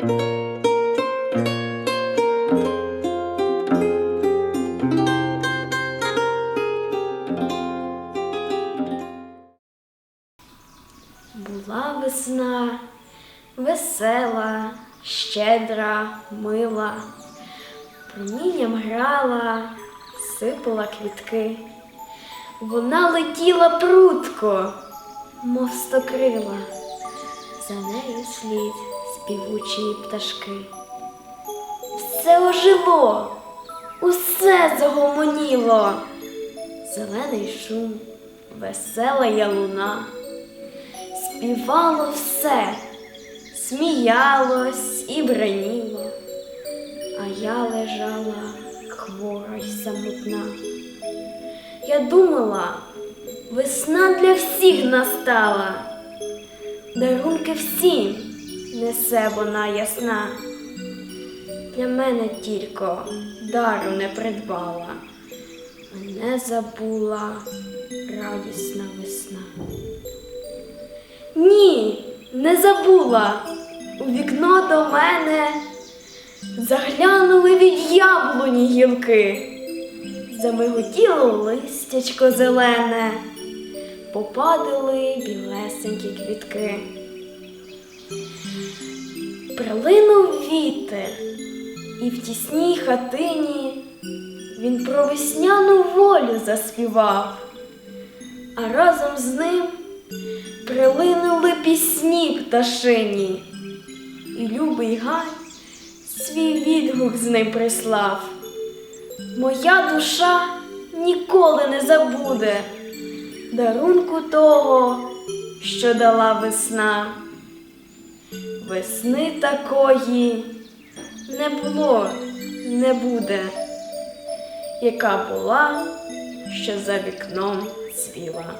Була весна весела, щедра, мила, промінням грала, сипала квітки. Вона летіла прутко, мов стокрила, за нею слід співучі пташки. Все ожило, усе загомоніло, зелений шум, весела ялуна. Співало все, сміялось і браніло, а я лежала хвора й самотна. Я думала, весна для всіх настала, дарунки всім несе вона ясна. Для мене тільки дару не придбала, мене забула радісна весна. Ні, не забула. У вікно до мене заглянули від яблуні гілки, замиготіло листячко зелене, попадали білесенькі квітки. Прилинув вітер, і в тісній хатині він про весняну волю заспівав, а разом з ним прилинули пісні пташині, і любий гай свій відгук з ним прислав. Моя душа ніколи не забуде дарунку того, що дала весна. Весни такої не було, не буде, яка була, що за вікном цвіла.